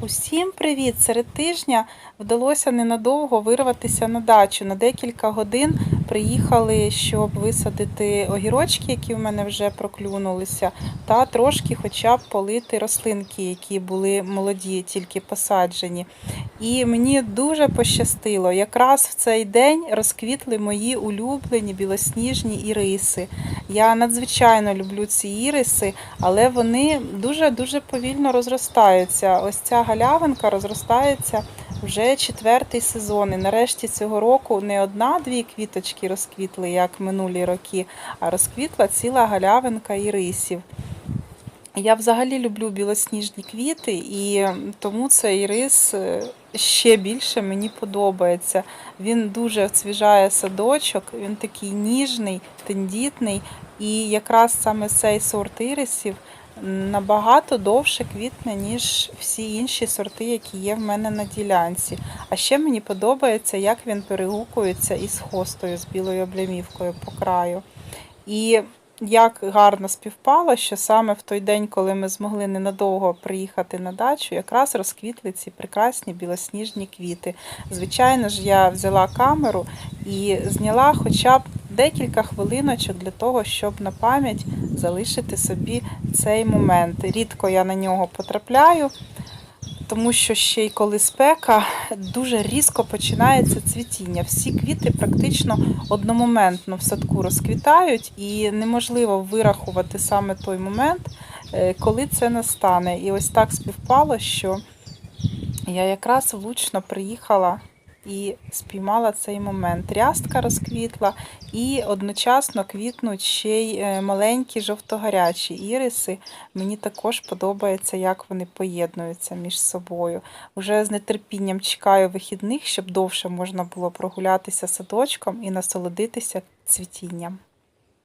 Усім привіт! Серед тижня вдалося ненадовго вирватися на дачу. На декілька годин приїхали, щоб висадити огірочки, які в мене вже проклюнулися, та трошки хоча б полити рослинки, які були молоді, тільки посаджені. І мені дуже пощастило. Якраз в цей день розквітли мої улюблені білосніжні іриси. Я надзвичайно люблю ці іриси, але вони дуже-дуже повільно розростаються. Ось ця галявинка розростається вже четвертий сезон. І нарешті цього року не одна-дві квіточки розквітли, як минулі роки, а розквітла ціла галявинка ірисів. Я взагалі люблю білосніжні квіти, і тому цей рис е, ще більше мені подобається. Він дуже освіжає садочок, він такий ніжний, тендітний. І якраз саме цей сорт ірисів набагато довше квітне, ніж всі інші сорти, які є в мене на ділянці. А ще мені подобається, як він перегукується із хостою, з білою облямівкою по краю. І як гарно співпало, що саме в той день, коли ми змогли ненадовго приїхати на дачу, якраз розквітли ці прекрасні білосніжні квіти. Звичайно ж, я взяла камеру і зняла хоча б декілька хвилиночок для того, щоб на пам'ять залишити собі цей момент. Рідко я на нього потрапляю. Тому що ще й коли спека, дуже різко починається цвітіння. Всі квіти практично одномоментно в садку розквітають, і неможливо вирахувати саме той момент, е, коли це настане. І ось так співпало, що я якраз влучно приїхала і спіймала цей момент. Рястка розквітла, і одночасно квітнуть ще й е, маленькі жовтогарячі іриси. Мені також подобається, як вони поєднуються між собою. Уже з нетерпінням чекаю вихідних, щоб довше можна було прогулятися садочком і насолодитися цвітінням.